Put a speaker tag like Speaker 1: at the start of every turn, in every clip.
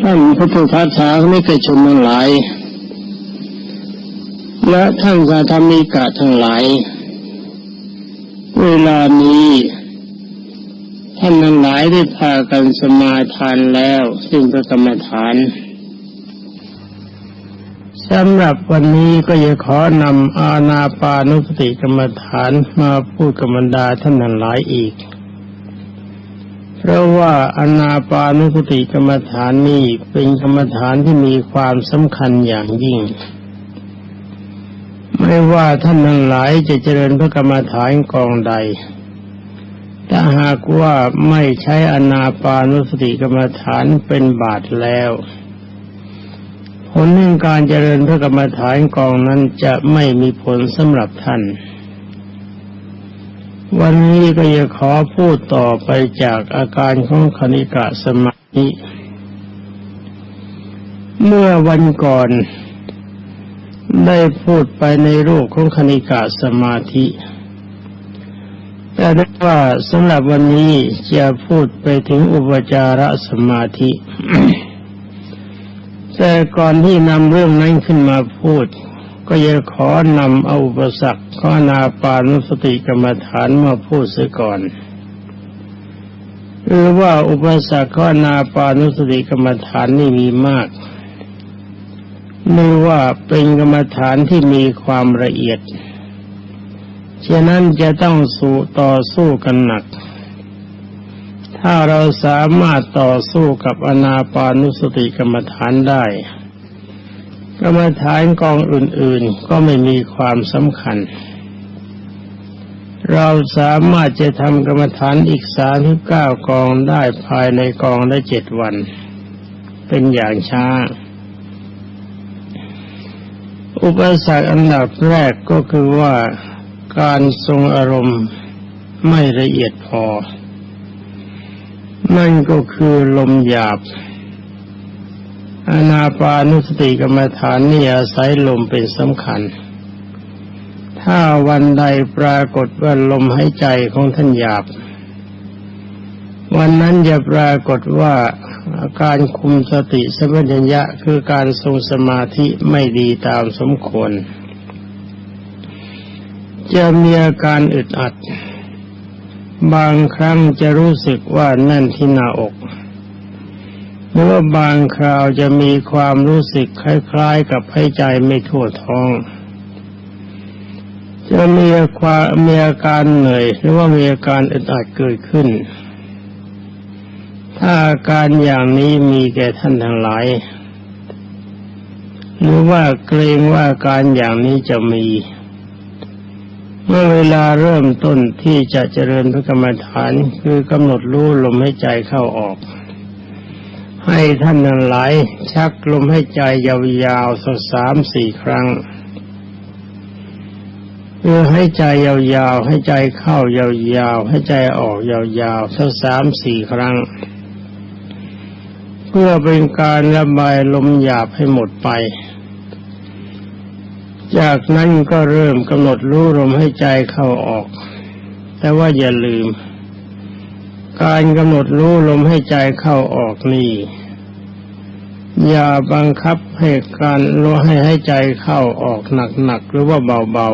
Speaker 1: ท่านพุทธทาสาไม่เคยชมทั้งหลาย และท่านสาธรรมิกะทั้งหลาย เวลานี้ ท่านทั้งหลายได้พากันสมาทานแล้ว ซึ่งพระกรรมฐานสำหรับวันนี้ก็จะขอนำอาณาปานุสติกรรมฐานมาพูดกับบรรดาท่านทั้งหลายอีก เพราะว่าอนาปานุสติกรรมฐานนี้เป็นกรรมฐานที่มีความสำคัญอย่างยิ่ง ไม่ว่าท่านทั้งหลายจะเจริญพระกรรมฐานกองใด ถ้าหากว่าไม่ใช้อนาปานุสติกรรมฐานเป็นบาทแล้วผลแห่งการเจริญพระกรรมฐานกองนั้นจะไม่มีผลสำหรับท่าน วันนี้ก็จะขอพูดต่อไปจากอาการของคณิกะสมาธิ เมื่อวันก่อน ได้พูดไปในรูปของคณิกะสมาธิ แต่ได้ว่าสำหรับวันนี้จะพูดไปถึงอุปจารสมาธิ แต่ก่อนที่นำเรื่องนั้นขึ้นมาพูด ก็จะขอนำเอาอุปสรรคข้อนาปานุสติกรรมฐานมาพูดเสียก่อนหรือว่าอุปสรรคข้อนาปานุสติกรรมฐานนี่มีมากไม่ว่าเป็นกรรมฐานที่มีความละเอียด ฉะนั้นจะต้องสู้ต่อสู้กันหนัก ถ้าเราสามารถต่อสู้กับอนาปานุสติกรรมฐานได้ กรรมฐานกองอื่นๆ ก็ไม่มีความสำคัญ เราสามารถจะทำกรรมฐานอีกสามที่เก้ากองได้ภายในกองได้เจ็ดวัน เป็นอย่างช้า อุปสรรคอันดับแรกก็คือว่าการทรงอารมณ์ไม่ละเอียดพอ นั่นก็คือลมหยาบ อนาปานุสติกรรมฐานนี่อาศัยลมเป็นสำคัญ ถ้าวันใดปรากฏว่าลมหายใจของท่านหยาบ วันนั้นจะปรากฏว่าอาการคุมสติสมัญญะคือการทรงสมาธิไม่ดีตามสมควร จะมีอาการอึดอัด บางครั้งจะรู้สึกว่าแน่นที่หน้าอก หรือว่าบางคราวจะมีความรู้สึกคล้ายๆ กับให้ใจไม่ทั่วท้อง จะมีความมีอาการเหนื่อย หรือว่ามีอาการอึดอัดเกิดขึ้น ถ้าอาการอย่างนี้มีแก่ท่านทั้งหลาย หรือว่าเกรงว่าการอย่างนี้จะมี เมื่อเวลาเริ่มต้นที่จะเจริญพระกรรมฐานคือกำหนดรู้ลมให้ใจเข้าออก ให้ท่านนั้นไหลชักลมให้ใจยาวๆสักสามสี่ครั้งเพื่อให้ใจยาวๆให้ใจเข้ายาวๆให้ใจออกยาวๆสักสามสี่ครั้ง เพื่อเป็นการระบายลมหยาบให้หมดไป จากนั้นก็เริ่มกำหนดรู้ลมให้ใจเข้าออก แต่ว่าอย่าลืม การกำหนดรู้ลมให้ใจเข้าออกนี่อย่าบังคับให้การรู้ให้ให้ใจเข้าออกหนักๆหรือว่าเบา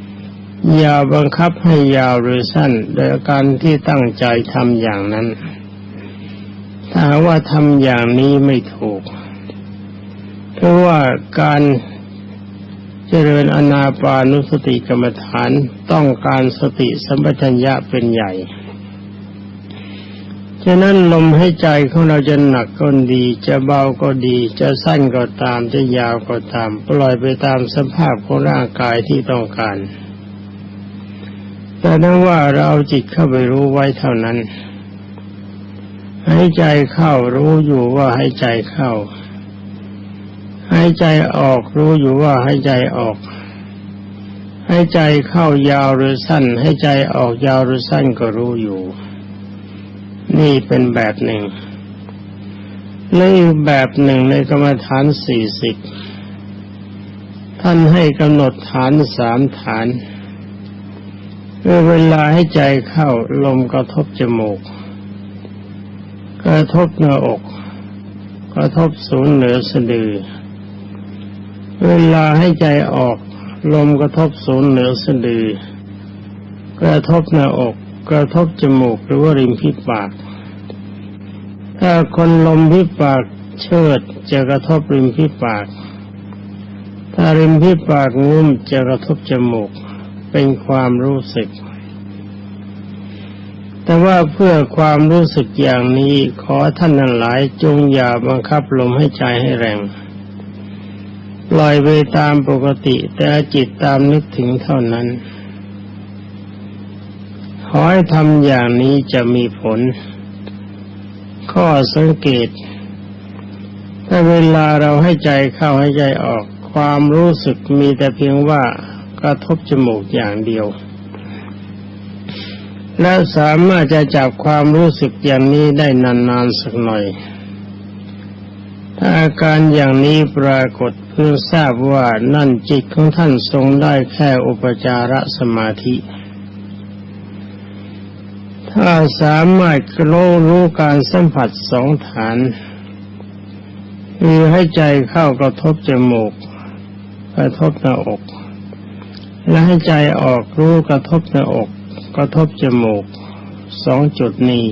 Speaker 1: ๆ อย่าบังคับให้ยาวหรือสั้นโดยการที่ตั้งใจทำอย่างนั้น ถ้าว่าทำอย่างนี้ไม่ถูก เพราะว่าการเจริญอนาปานุสติกรรมฐานต้องการสติสัมปชัญญะเป็นใหญ่ ฉะนั้นลมให้ใจของเราจะหนักก็ดี จะเบาก็ดี จะสั้นก็ตาม จะยาวก็ตาม ปล่อยไปตามสภาพของร่างกายที่ต้องการ แต่นั้นว่าเราเอาจิตเข้าไปรู้ไว้เท่านั้น ให้ใจเข้ารู้อยู่ว่าให้ใจเข้า ให้ใจออกรู้อยู่ว่าให้ใจออก ให้ใจเข้ายาวหรือสั้น ให้ใจออกยาวหรือสั้นก็รู้อยู่ นี่เป็นแบบหนึ่งในแบบหนึ่งในกรรมฐานสี่สิบท่านให้กำหนดฐานสามฐานเมื่อเวลาให้ใจเข้าลมกระทบจมูก กระทบหน้าอกกกระทบศูนย์เหนือสะดือ เวลาให้ใจออก ลมกระทบศูนย์เหนือสะดือ กระทบหน้าอก กระทบจมูกหรือว่าริมฝีปาก ถ้าคนลมพิปากเชิดจะกระทบริมฝีปาก ถ้าริมฝีปากงุ้มจะกระทบจมูก เป็นความรู้สึก แต่ว่าเพื่อความรู้สึกอย่างนี้ขอท่านทั้งหลายจงอย่าบังคับลมให้ใจให้แรงปล่อยไปตามปกติแต่จิตตามนึกถึงเท่านั้น ขอให้ทำอย่างนี้จะมีผล ข้อสังเกต ถ้าเวลาเราให้ใจเข้าให้ใจออก ความรู้สึกมีแต่เพียงว่ากระทบจมูกอย่างเดียว และสามารถจะจับความรู้สึกอย่างนี้ได้นานๆสักหน่อย ถ้าอาการอย่างนี้ปรากฏเพื่อทราบว่านั่นจิตของท่านทรงได้แค่อุปจารสมาธิ ถ้าสามารถรู้รู้การสัมผัสสองฐานคือให้ใจเข้ากระทบจมูก กระทบหน้าอก และให้ใจออกรู้กระทบหน้าอก กระทบจมูกสองจุดนี้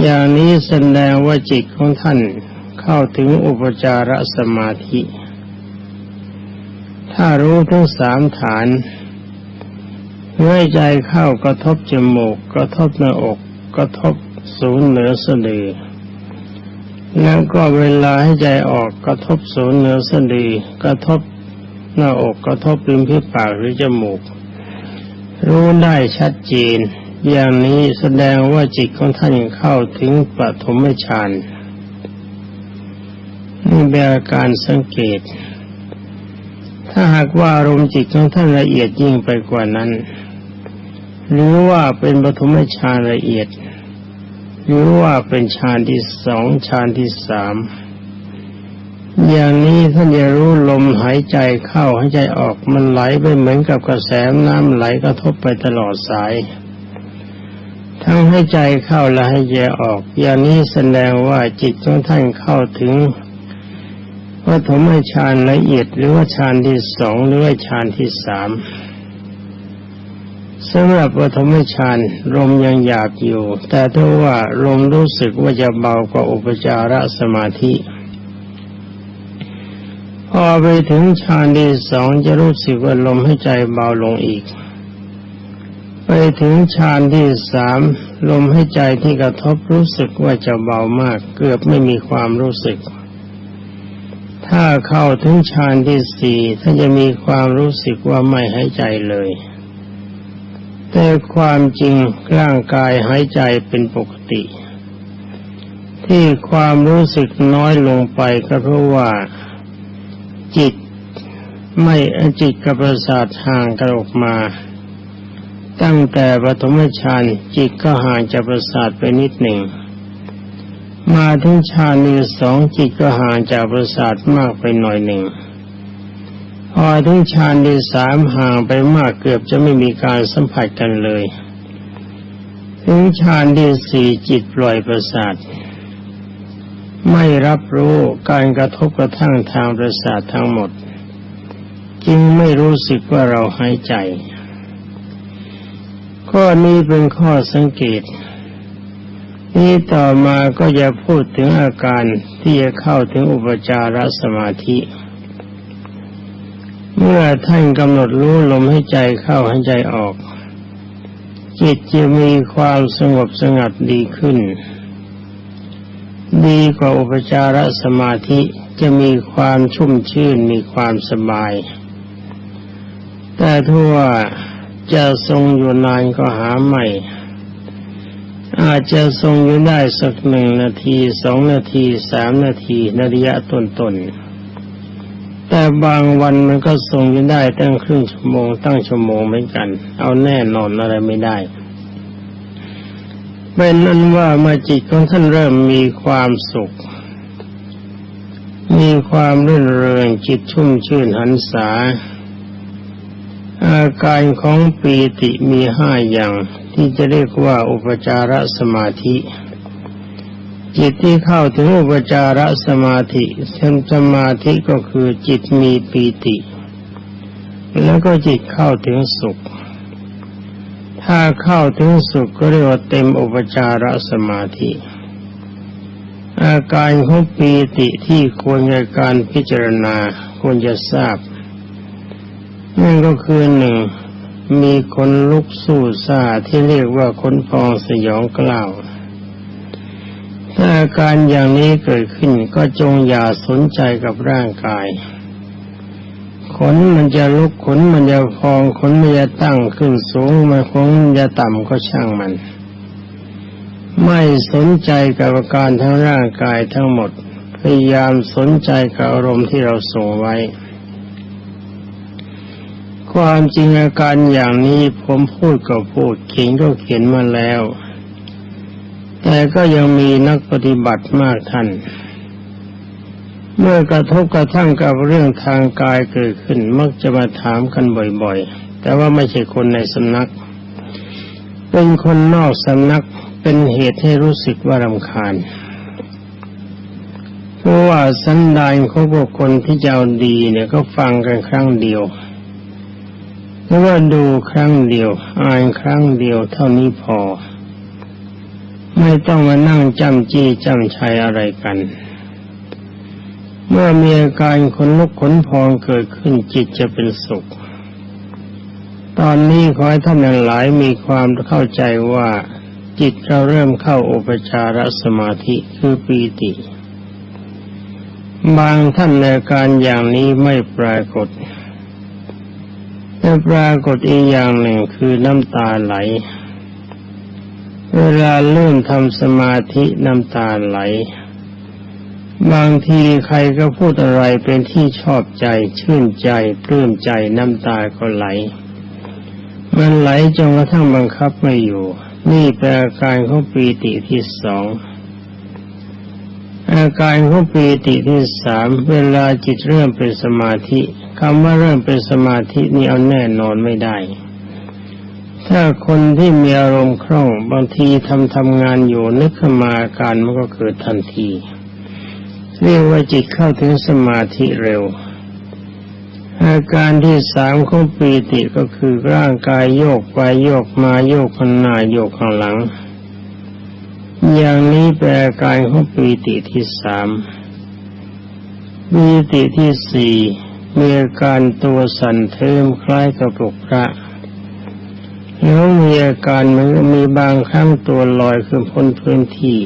Speaker 1: อย่างนี้แสดงว่าจิตของท่านเข้าถึงอุปจารสมาธิ ถ้ารู้ทั้งสามฐาน ให้ใจเข้ากระทบจมูก กระทบหน้าอก กระทบศูนย์เหนือสะดือแล้วก็เวลาให้ใจออกกระทบศูนย์เหนือสะดือกระทบหน้าอกกระทบริมฝีปากหรือจมูก รู้ได้ชัดเจน อย่างนี้แสดงว่าจิตของท่านเข้าถึงปฐมฌานนี่เป็นอาการสังเกต ถ้าหากว่าอารมณ์จิตของท่านละเอียดยิ่งไปกว่านั้น หรือว่าเป็นปฐมฌานละเอียด หรือว่าเป็นฌานที่สองฌานที่สามอย่างนี้ท่านจะรู้ลมหายใจเข้าหายใจออกมันไหลไปเหมือนกับกระแสน้ำไหลกระทบไปตลอดสาย ทั้งให้ใจเข้าและให้ใจออก อย่างนี้แสดงว่าจิตของท่านเข้าถึงปฐมฌานละเอียดหรือว่าฌานที่สองหรือว่าฌานที่สาม สำหรับปฐมฌานลมยังหยาบอยู่ แต่ถ้าว่าลมรู้สึกว่าจะเบากว่าอุปจารสมาธิ พอไปถึงฌานที่สองจะรู้สึกว่าลมให้ใจเบาลงอีก ไปถึงฌานที่สามลมให้ใจที่กระทบรู้สึกว่าจะเบามาก เกือบไม่มีความรู้สึก ถ้าเข้าถึงฌานที่สี่ท่านจะมีความรู้สึกว่าไม่หายใจเลย แต่ความจริงร่างกายหายใจเป็นปกติ ที่ความรู้สึกน้อยลงไปก็เพราะว่า จิตไม่จิตกับประสาทห่างกันออกมา ตั้งแต่ปฐมฌานจิตก็ห่างจากประสาทไปนิดหนึ่ง มาถึงฌานที่สองจิตก็ห่างจากประสาทมากไปหน่อยหนึ่ง พอถึงฌานที่สามห่างไปมากเกือบจะไม่มีการสัมผัสกันเลย ถึงฌานที่สี่จิตปล่อยประสาท ไม่รับรู้การกระทบกระทั่งทางประสาททั้งหมด จึงไม่รู้สึกว่าเราหายใจ ข้อนี้เป็นข้อสังเกตนี้ต่อมาก็จะพูดถึงอาการที่จะเข้าถึงอุปจารสมาธิ เมื่อท่านกำหนดรู้ลมให้ใจเข้าให้ใจออก จิตจะมีความสงบสงัดดีขึ้น ดีกว่าอุปจารสมาธิจะมีความชุ่มชื่นมีความสบาย แต่ทั่วจะทรงอยู่นานก็หาไม่ อาจจะทรงอยู่ได้สักหนึ่งนาทีสองนาทีสามนาทีนาฬิยะต้นๆ แต่บางวันมันก็ทรงยู่ได้ตั้งครึ่งชั่วโมงตั้งชั่วโมงเหมือนกัน เอาแน่นอนอะไรไม่ได้เป็นนั้นว่าเมื่อจิตของท่านเริ่มมีความสุข มีความรื่นเริงจิตชุ่มชื่นหันษา อาการของปีติมีห้าอย่างที่จะเรียกว่าอุปจารสมาธิ จิตที่เข้าถึงอุปจารสมาธิเช่นสมาธิก็คือจิตมีปีติ แล้วก็จิตเข้าถึงสุข ถ้าเข้าถึงสุขก็เรียกว่าเต็มอุปจารสมาธิ อาการของปีติที่ควรในการพิจารณาควรจะทราบ นั่นก็คือหนึ่งมีคนลุกสู้ซาที่เรียกว่าคนพองสยองกล่าว ถ้าอาการอย่างนี้เกิดขึ้นก็จงอย่าสนใจกับร่างกาย ขนมันจะลุกขนมันจะพองขนมันจะตั้งขึ้นสูงมันขนมันจะต่ำก็ช่างมัน ไม่สนใจกับอาการทั้งร่างกายทั้งหมด พยายามสนใจกับอารมณ์ที่เราส่งไว้ ความจริงอาการอย่างนี้ผมพูดก็พูดเขียนก็เขียนมาแล้ว แต่ก็ยังมีนักปฏิบัติมากท่าน เมื่อกระทบกระทั่งกับเรื่องทางกายเกิดขึ้นมักจะมาถามกันบ่อยๆ แต่ว่าไม่ใช่คนในสำนัก เป็นคนนอกสำนักเป็นเหตุให้รู้สึกว่ารำคาญเพราะว่าสันดานของบุคคลที่จะเอาดีเนี่ยก็ฟังกันครั้งเดียวหรือว่าดูครั้งเดียว อ่านครั้งเดียวเท่านี้พอ ไม่ต้องมานั่งจำจี้จำชัยอะไรกัน เมื่อมีอาการขนลุกขนพองเกิดขึ้นจิตจะเป็นสุข ตอนนี้ขอให้ท่านหลายมีความเข้าใจว่าจิตเราเริ่มเข้าอุปจารสมาธิคือปีติ บางท่านในอาการอย่างนี้ไม่ปรากฏ แต่ปรากฏอีกอย่างหนึ่งคือน้ำตาไหล เวลาเริ่มทำสมาธิน้ำตาไหล บางทีใครก็พูดอะไรเป็นที่ชอบใจชื่นใจปลื้มใจน้ำตาก็ไหล มันไหลจนกระทั่งบังคับไม่อยู่ นี่เป็นอาการของปีติที่สองอาการของปีติที่สามเวลาจิตเริ่มเป็นสมาธิคำว่าเริ่มเป็นสมาธินี่เอาแน่นอนไม่ได้ ถ้าคนที่มีอารมณ์คล่องบางทีทำทำงานอยู่นึกขึ้นมาอาการมันก็เกิดทันที เรียกว่าจิตเข้าถึงสมาธิเร็ว อาการที่สามของปีติก็คือร่างกายโยกไปโยกมาโยกข้างหน้าโยกข้างหลัง อย่างนี้เป็นอาการของปีติที่สามปีติที่สี่มีอาการตัวสั่นเทิมคล้ายกับปลุกพระ แล้วมีอาการมือนมีบางครั้งตัวลอยขึ้นพ้นพื้นที่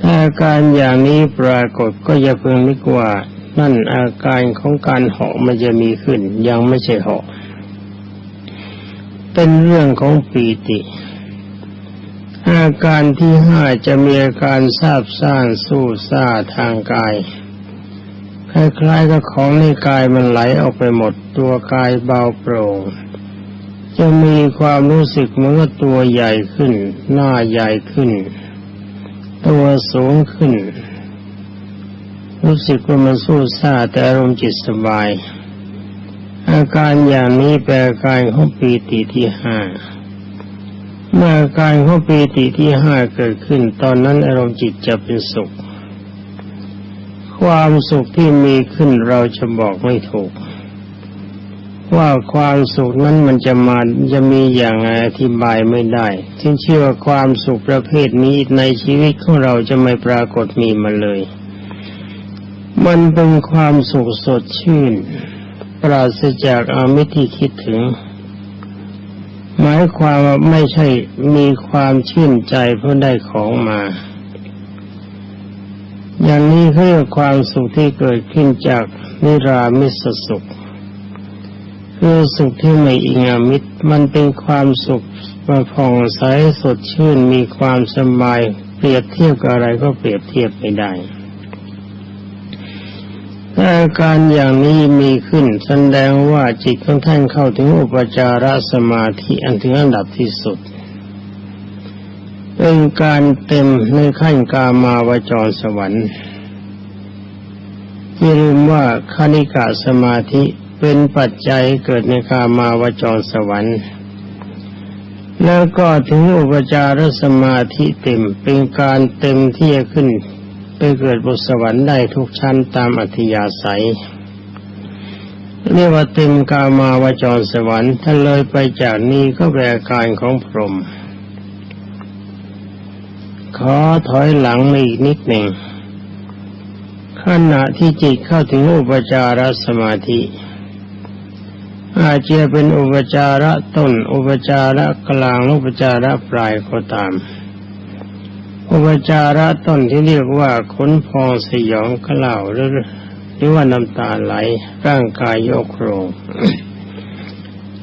Speaker 1: ถ้าอาการอย่างนี้ปรากฏก็อย่าเพิ่งนึกว่า นั่นอาการของการเหาะมันจะมีขึ้น ยังไม่ใช่เหาะเป็นเรื่องของปีติอาการที่ห้าจะมีอาการทราบซ่านสู้ซ่าทางกาย คล้ายๆกับของในกายมันไหลออกไปหมดตัวกายเบาโปร่ง จะมีความรู้สึกเหมือนกับตัวใหญ่ขึ้น หน้าใหญ่ขึ้น ตัวสูงขึ้น รู้สึกว่ามันสู้ซ่าแต่อารมณ์จิตสบาย อาการอย่างนี้แปลอาการของปีติที่ห้าเมื่ออาการของปีติที่ห้าเกิดขึ้น ตอนนั้นอารมณ์จิตจะเป็นสุข ความสุขที่มีขึ้นเราจะบอกไม่ถูก ว่าความสุขนั้นมันจะมาจะมีอย่างไรอธิบายไม่ได้ที่เชื่อว่าความสุขประเภทนี้ในชีวิตของเราจะไม่ปรากฏมีมาเลย มันเป็นความสุขสดชื่น ปราศจากอามิตรที่คิดถึง หมายความว่าไม่ใช่มีความชื่นใจเพราะได้ของมาอย่างนี้เรียกความสุขที่เกิดขึ้นจากนิรามิสสุข คือสุขที่ไม่อิงอมิตร มันเป็นความสุขมาผ่องใสสดชื่นมีความสบาย เปรียบเทียบกับอะไรก็เปรียบเทียบไม่ได้อาการอย่างนี้มีขึ้นแสดงว่าจิตของท่านเข้าถึงอุปจารสมาธิอันถึงอันดับที่สุด เป็นการเต็มในขั้นกามาวจรสวรรค์ที่ลืมว่าคณิกาสมาธิ เป็นปัจจัยเกิดในกามาวจรสวรรค์ แล้วก็ถึงอุปจารสมาธิเต็มเป็นการเต็มที่จะขึ้น ไปเกิดบนสวรรค์ได้ทุกชั้นตามอัธยาศัยเรียกว่าเต็มกามาวจรสวรรค์ถ้าเลยไปจากนี้ก็แปลการของพรหมขอถอยหลังมาอีกนิดหนึ่งขณะที่จิตเข้าถึงอุปจารสมาธิ อาจจะเป็นอุปจาระต้น อุปจาระกลางอุปจาระปลายก็ตาม อุปจาระต้นที่เรียกว่าขนพองสยองกล่าวหรือหรือว่าน้ำตาไหลร่างกายโยกโครง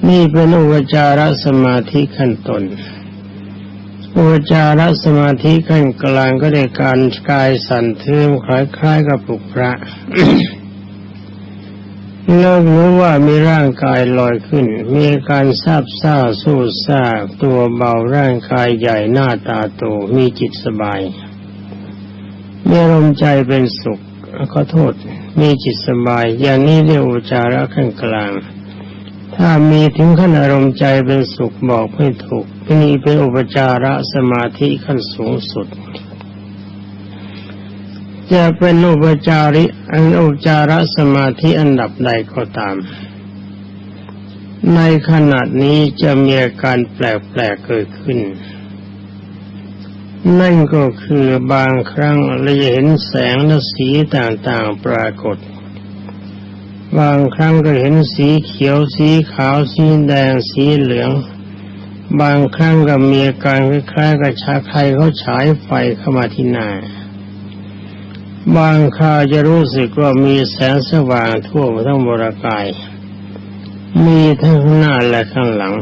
Speaker 1: นี่เป็นอุปจารสมาธิขั้นต้นอุปจารสมาธิขั้นกลางก็ได้การกายสั่นเทิมคล้ายๆกับปลุกพระ เลิกรู้ว่ามีร่างกายลอยขึ้น มีการซาบซ่าสู้ซ่าตัวเบาร่างกายใหญ่หน้าตาโตมีจิตสบายมีอารมใจเป็นสุขขอโทษ มีจิตสบาย อย่างนี้เรียกอุจาระขั้นกลาง ถ้ามีถึงขั้นอารมณ์ใจเป็นสุขบอกไม่ถูกนี่เป็นอุปจาระสมาธิขั้นสูงสุด จะเป็นอุปจาริอันอุปจารสมาธิอันดับใดก็ตาม ในขณะนี้จะมีอาการแปลกๆเกิดขึ้น นั่นก็คือบางครั้งเราจะเห็นแสงและสีต่างๆปรากฏ บางครั้งก็เห็นสีเขียวสีขาวสีแดงสีเหลือง บางครั้งก็มีอาการคล้ายๆกับชาใครเขาฉายไฟเข้ามาที่หน้า บางคราวจะรู้สึกว่ามีแสงสว่างทั่วทั้งบรากาย มีทั้งหน้าและข้างหลัง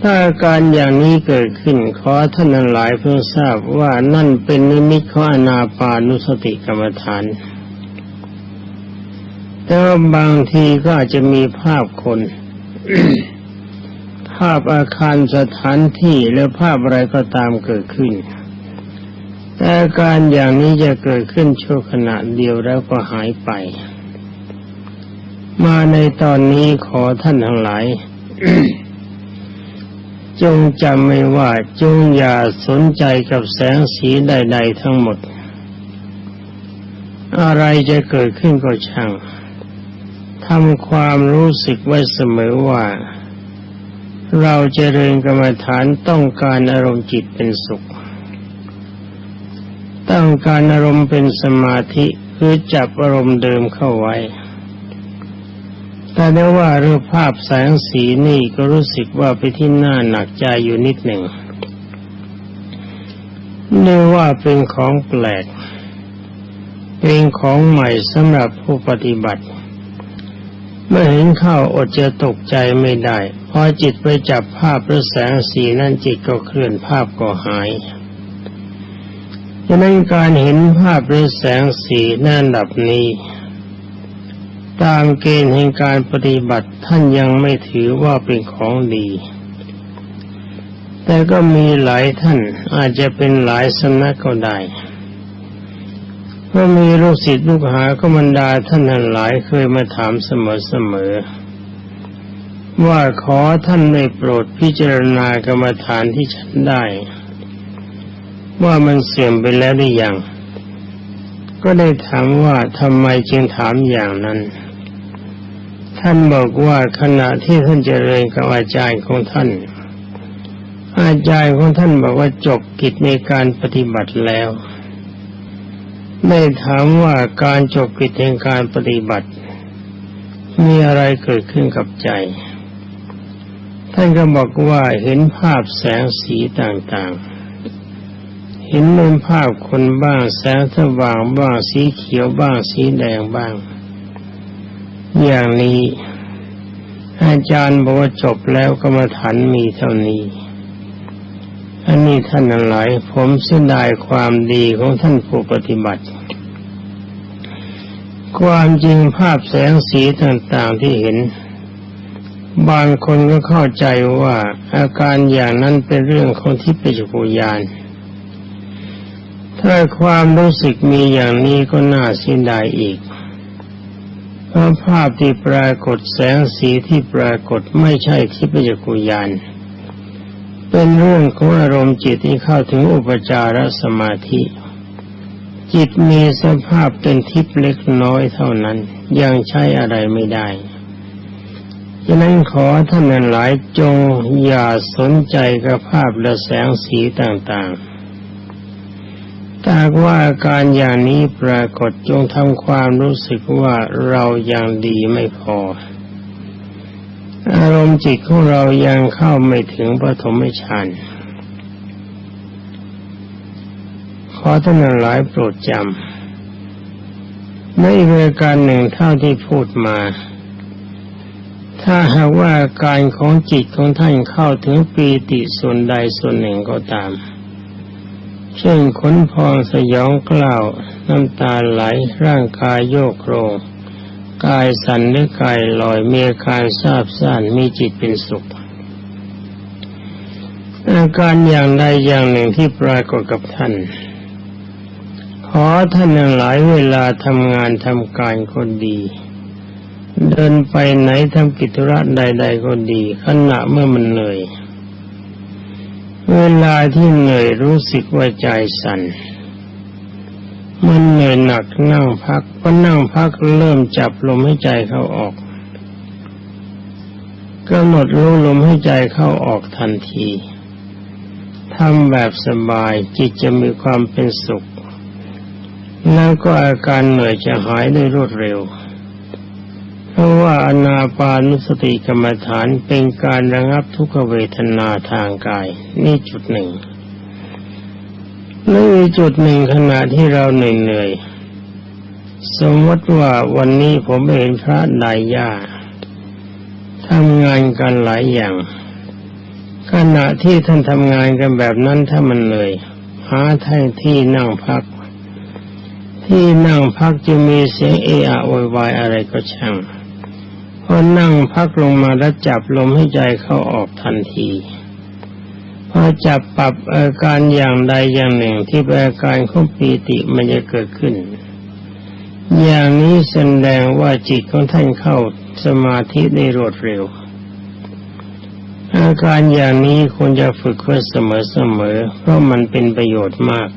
Speaker 1: ถ้าอาการอย่างนี้เกิดขึ้นขอท่านทั้งหลายเพิ่งทราบว่านั่นเป็นนิมิตของอนาปานุสติกรรมฐาน แต่ว่าบางทีก็อาจจะมีภาพคน ภาพอาคารสถานที่หรือภาพอะไรก็ตามเกิดขึ้น อาการอย่างนี้จะเกิดขึ้นชั่วขณะเดียวแล้วก็หายไป มาในตอนนี้ขอท่านทั้งหลาย จงจำไม่ว่าจงอย่าสนใจกับแสงสีใด ๆ ทั้งหมด อะไรจะเกิดขึ้นก็ช่างทำความรู้สึกไว้เสมอว่า เราจเจริญกรรมฐานต้องการอารมณ์จิตเป็นสุข ตั้งการอารมณ์เป็นสมาธิคือจับอารมณ์เดิมเข้าไว้ แต่ได้ว่ารูปภาพแสงสีนี่ก็รู้สึกว่าไปที่หน้าหนักใจอยู่นิดหนึ่งเนื่อว่าเป็นของแปลก เป็นของใหม่สำหรับผู้ปฏิบัติ เมื่อเห็นเข้าอดจะตกใจไม่ได้ พอจิตไปจับภาพหรือแสงสีนั่นจิตก็เคลื่อนภาพก็หาย ฉะนั้นการเห็นภาพหรือแสงสีแน่นดับนี้ ตามเกณฑ์แห่งการปฏิบัติท่านยังไม่ถือว่าเป็นของดี แต่ก็มีหลายท่านอาจจะเป็นหลายสำนักก็ได้เพราะมีลูกศิษย์ลูกหาก็บรรดาท่านทั้งหลายเคยมาถามเสมอๆว่าขอท่านได้โปรดพิจารณากรรมฐานที่ฉันได้ ว่ามันเสื่อมไปแล้วหรือยัง ก็ได้ถามว่าทำไมจึงถามอย่างนั้น ท่านบอกว่าขณะที่ท่านเจริญกับอาจารย์ของท่าน อาจารย์ของท่านบอกว่าจบกิจในการปฏิบัติแล้ว ได้ถามว่าการจบกิจในการปฏิบัติ มีอะไรเกิดขึ้นกับใจท่านก็บอกว่าเห็นภาพแสงสีต่างๆ เห็นเป็นภาพคนบ้างแสงสว่างบ้างสีเขียวบ้างสีแดงบ้าง อย่างนี้ อาจารย์บอกว่าจบแล้วกรรมฐานมีเท่านี้อันนี้ท่านหลาย ผมเสียดายความดีของท่านผู้ปฏิบัติ ความจริงภาพแสงสีต่างๆที่เห็น บางคนก็เข้าใจว่าอาการอย่างนั้นเป็นเรื่องของทิพยจักรยาน ถ้าความรู้สึกมีอย่างนี้ก็น่าเสียดายอีกเพราะภาพที่ปรากฏแสงสีที่ปรากฏไม่ใช่ทิพยกุยานเป็นเรื่องของอารมณ์จิตที่เข้าถึงอุปจารสมาธิ จิตมีสภาพเป็นทิพย์เล็กน้อยเท่านั้น ยังใช้อะไรไม่ได้ฉะนั้นขอท่านหลายจงอย่าสนใจกับภาพและแสงสีต่างๆ ถ้าว่าการอย่างนี้ปรากฏจงทำความรู้สึกว่าเรายังดีไม่พอ อารมณ์จิตของเรายังเข้าไม่ถึงปฐมฌานขอท่านหลายโปรดจำในอีกรายการหนึ่งเท่าที่พูดมา ถ้าหากว่าการของจิตของท่านเข้าถึงปีติส่วนใดส่วนหนึ่งก็ตาม เช่นขนพองสยองกล้าว น้ำตาไหลร่างกายโยกโครง กายสั่นหรือกายลอยมีอาการซาบซ่านมีจิตเป็นสุข อาการอย่างใดอย่างหนึ่งที่ปรากฏกับท่าน ขอท่านหลายเวลาทำงานทำการคนดี เดินไปไหนทำกิจธุระใด ๆ ก็ดีขณะเมื่อมันเหนื่อย เวลาที่เหนื่อยรู้สึกว่าใจสัน่นมันเหนื่อยหนักนั่งพักพอนั่งพักเริ่มจับลมให้ใจเข้าออกกำหนดรู้ลมให้ใจเข้าออกทันทีทำแบบสบายจิตจะมีความเป็นสุข แล้วก็อาการเหนื่อยจะหายได้รวดเร็ว เพราะว่าอนาปานุสติกรรมฐานเป็นการระงับทุกขเวทนาทางกาย นี่จุดหนึ่งนี่จุดหนึ่งขณะที่เราเหนื่อยสมมติว่าวันนี้ผมเห็นพระนายยาทำงานกันหลายอย่าง ขณะที่ท่านทำงานกันแบบนั้นถ้ามันเหนื่อยหาท่งที่นั่งพัก ที่นั่งพักจะมีเสียงเอะอะโวยวายอะไรก็ช่าง พอนั่งพักลงมาแล้วจับลมให้ใจเข้าออกทันที พอจับปรับอาการอย่างใดอย่างหนึ่งที่เป็นอาการของปีติมันจะเกิดขึ้น อย่างนี้แสดงว่าจิตของท่านเข้าสมาธิได้รวดเร็ว อาการอย่างนี้ควรจะฝึกไว้เสมอๆ เพราะมันเป็นประโยชน์มาก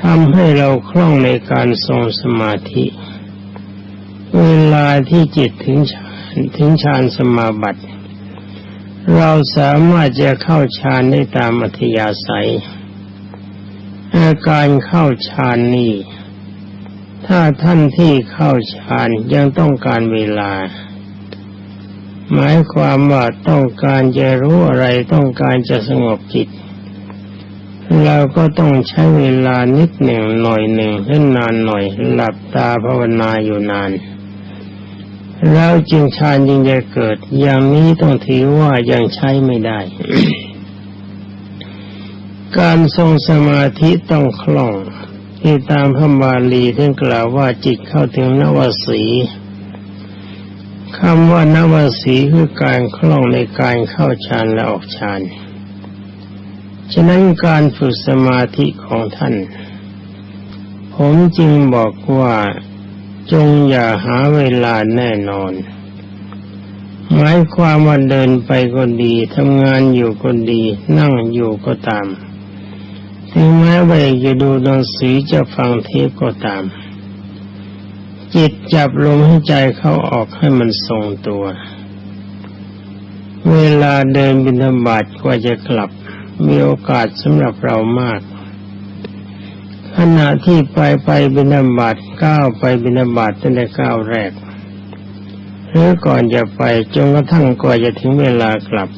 Speaker 1: ทำให้เราคล่องในการทรงสมาธิ เวลาที่จิตถึงฌานถึงฌานสมาบัติ เราสามารถจะเข้าฌานได้ตามอัธยาศัย อาการเข้าฌานนี้ ถ้าท่านที่เข้าฌานยังต้องการเวลา หมายความว่าต้องการจะรู้อะไรต้องการจะสงบจิตเราก็ต้องใช้เวลานิดหนึ่งหน่อยหนึ่งเล่นนานหน่อย หลับตาภาวนาอยู่นาน แล้วจึงฌานยิงจะเกิด อย่างนี้ต้องถือว่ายังใช้ไม่ได้ การทรงสมาธิต้องคล่อง ที่ตามพระบาลีท่านกล่าวว่าจิตเข้าถึงนวสีคำว่านวสีคือการคล่องในการเข้าฌานและออกฌาน ฉะนั้นการฝึกสมาธิของท่าน ผมจึงบอกว่า จงอย่าหาเวลาแน่นอน หมายความว่าเดินไปก็ดีทำงานอยู่ก็ดี นั่งอยู่ก็ตามถึงแม้ว่าจะดูหนังสือจะฟังเทปก็ตาม จิตจับลมให้ใจเข้าออกให้มันทรงตัว เวลาเดินบินธบาตกว่าจะกลับ มีโอกาสสำหรับเรามาก ขณะที่ไปไปบินาบาตก้าวไปบินาบาตตั้งแต่ก้าวแรกหรือก่อนจะไปจนกระทั่งก่อนจะถึงเวลากลับ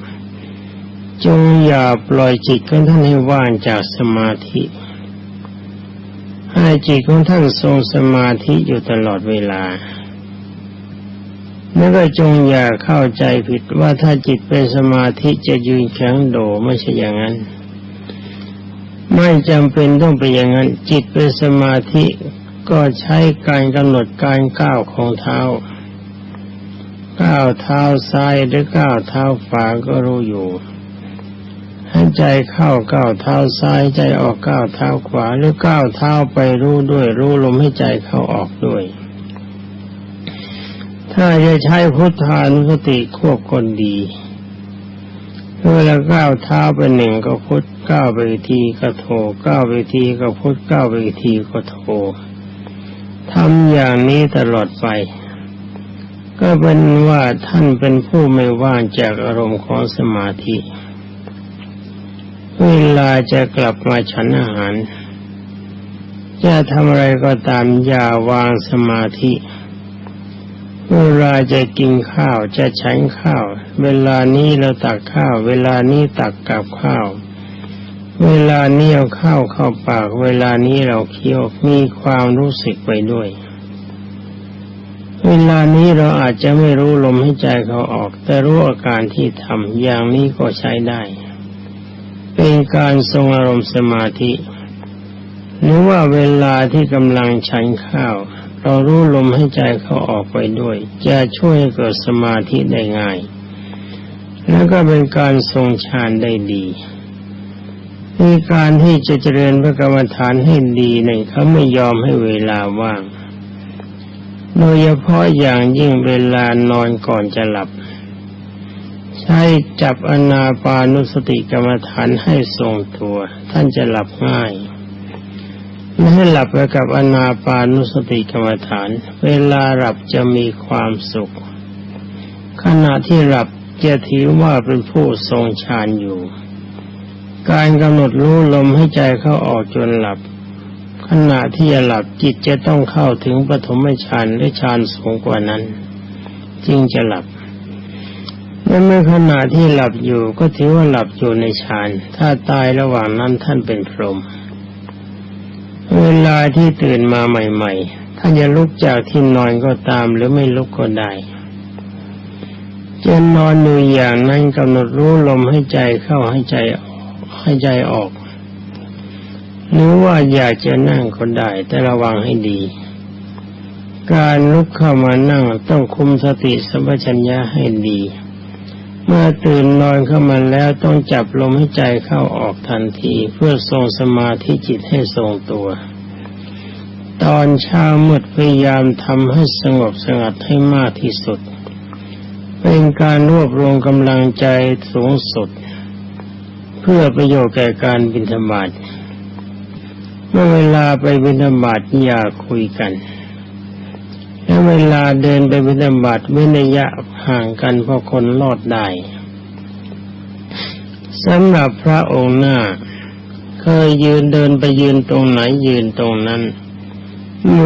Speaker 1: จงอย่าปล่อยจิตของท่านให้ว่างจากสมาธิ ให้จิตของท่านทรงสมาธิอยู่ตลอดเวลาแล้วก็จงอย่าเข้าใจผิดว่าถ้าจิตเป็นสมาธิจะยืนแข็งโดไม่ใช่อย่างนั้น ไม่จำเป็นต้องไปอย่างนั้น จิตเป็นสมาธิก็ใช้การกำหนดการก้าวของเท้า ก้าวเท้าซ้ายหรือก้าวเท้าขวาก็รู้อยู่ให้ใจเข้าก้าวเท้าซ้ายใจออกก้าวเท้าขวาหรือก้าวเท้าไปรู้ด้วย รู้ลมให้ใจเข้าออกด้วย ถ้าจะใช้พุทธานุสติควบคนดี เวลาก้าวเท้าไปหนึ่งก็พุทธก้าวไปทีก็โทก้าวไปทีก็พุทธก้าวไปทีก็โททำอย่างนี้ตลอดไป ก็เป็นว่าท่านเป็นผู้ไม่ว่างจากอารมณ์ของสมาธิ เวลาจะกลับมาฉันอาหาร จะทำอะไรก็ตามอย่าวางสมาธิ เวลาจะกินข้าวจะฉันข้าว เวลานี้เราตักข้าว เวลานี้ตักกับข้าว เวลานี้เอาข้าวเข้าปาก เวลานี้เราเคี้ยวมีความรู้สึกไปด้วย เวลานี้เราอาจจะไม่รู้ลมให้ใจเขาออก แต่รู้อาการที่ทำอย่างนี้ก็ใช้ได้ เป็นการทรงอารมณ์สมาธิ หรือว่าเวลาที่กำลังฉันข้าว เรารู้ลมให้ใจเขาออกไปด้วย จะช่วยให้เกิดสมาธิได้ง่าย แล้วก็เป็นการทรงฌานได้ดีมีการที่จะเจริญพระกรรมฐานให้ดีเนี่ยเขาไม่ยอมให้เวลาว่าง โดยเฉพาะอย่างยิ่งเวลานอนก่อนจะหลับ ใช้จับอนาปานุสติกรรมฐานให้ทรงตัว ท่านจะหลับง่าย ไม่ให้หลับไปกับอนาปานุสติกรรมฐาน เวลาหลับจะมีความสุข ขณะที่หลับจะถือว่าเป็นผู้ทรงฌานอยู่ การกำหนดรู้ลมให้ใจเข้าออกจนหลับ ขณะที่จะหลับจิตจะต้องเข้าถึงปฐมฌานหรือฌานสูงกว่านั้น จึงจะหลับและเมื่อขณะที่หลับอยู่ก็ถือว่าหลับอยู่ในฌาน ถ้าตายระหว่างนั้นท่านเป็นพรหม เวลาที่ตื่นมาใหม่ๆ ถ้าจะลุกจากที่นอนก็ตามหรือไม่ลุกก็ได้จะนอนอยู่อย่างนั้นกำหนดรู้ลมให้ใจเข้าให้ใจให้ใจออก หรือว่าอยากจะนั่งก็ได้แต่ระวังให้ดี การลุกเข้ามานั่งต้องคุมสติสัมปชัญญะให้ดี เมื่อตื่นนอนเข้ามาแล้วต้องจับลมให้ใจเข้าออกทันทีเพื่อทรงสมาธิจิตให้ทรงตัว ตอนเช้ามืดพยายามทำให้สงบสงัดให้มากที่สุด เป็นการรวบรวมกำลังใจสูงสุด เพื่อประโยชน์แก่การบิณฑบาตเมื่อเวลาไปบิณฑบาตอย่าคุยกัน เวลาเดินไปบิณฑบาตเว้นระยะห่างกันเพราะคนลอดได้สำหรับพระองค์หน้า เคยยืนเดินไปยืนตรงไหนยืนตรงนั้น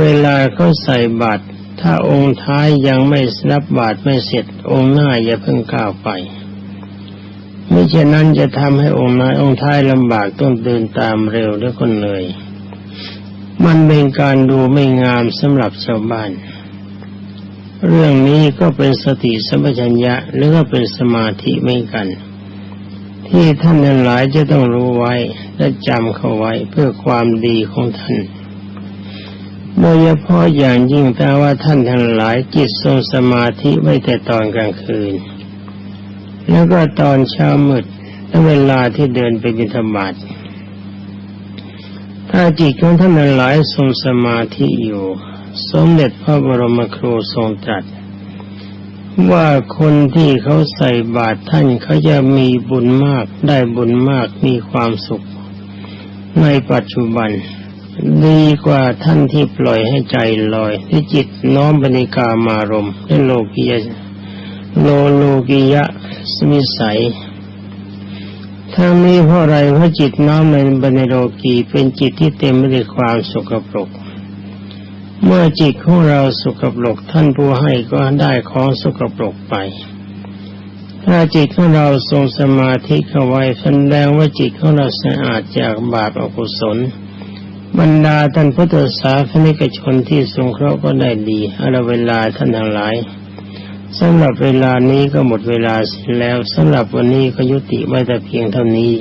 Speaker 1: เวลาเขาใส่บาตรถ้าองค์ท้ายยังไม่รับบาตรไม่เสร็จ องค์หน้าอย่าเพิ่งก้าวไปไม่เช่นนั้นจะทำให้องค์น้าองค์ท้ายลำบากต้องเดินตามเร็วด้วยคนเหนื่อยมันเป็นการดูไม่งามสำหรับชาวบ้าน เรื่องนี้ก็เป็นสติสัมปชัญญะหรือว่าเป็นสมาธิไม่กัน ที่ท่านนั้นหลายจะต้องรู้ไว้และจำเข้าไว้เพื่อความดีของท่านโดยเฉพาะอย่างยิ่งแต่ว่าท่านทั้งหลายจิตทรงสมาธิไว้แต่ตอนกลางคืน แล้วก็ตอนเช้ามืดและเวลาที่เดินไปบิณฑบาต ถ้าจิตของท่านหลายทรงสมาธิอยู่ สมเด็จพระบรมครูทรงตรัสว่าคนที่เขาใส่บาตรท่านเขาจะมีบุญมากได้บุญมากมีความสุข ในปัจจุบัน ดีกว่าท่านที่ปล่อยให้ใจลอย ที่จิตน้อมบริกามารมและโลกียโลโลกิยะสมิสัย ทั้งนี้เพราะอะไรเพราะจิตน้อมในบริโลกีเป็นจิตที่เต็มไปด้วยความสุขปรก เมื่อจิตของเราสุกปรกท่านผู้ให้ก็ได้ของสุกปรกไป ถ้าจิตของเราทรงสมาธิเข้าไว้แสดงว่าจิตของเราสะอาดจากบาปอกุศล บรรดาท่านพุทธศาสนิกชนที่ทรงเคราะห์ก็ได้ดีเอาเวลาท่านทั้งหลาย สำหรับเวลานี้ก็หมดเวลาแล้วสำหรับวันนี้ก็ยุติไว้แต่เพียงเท่านี้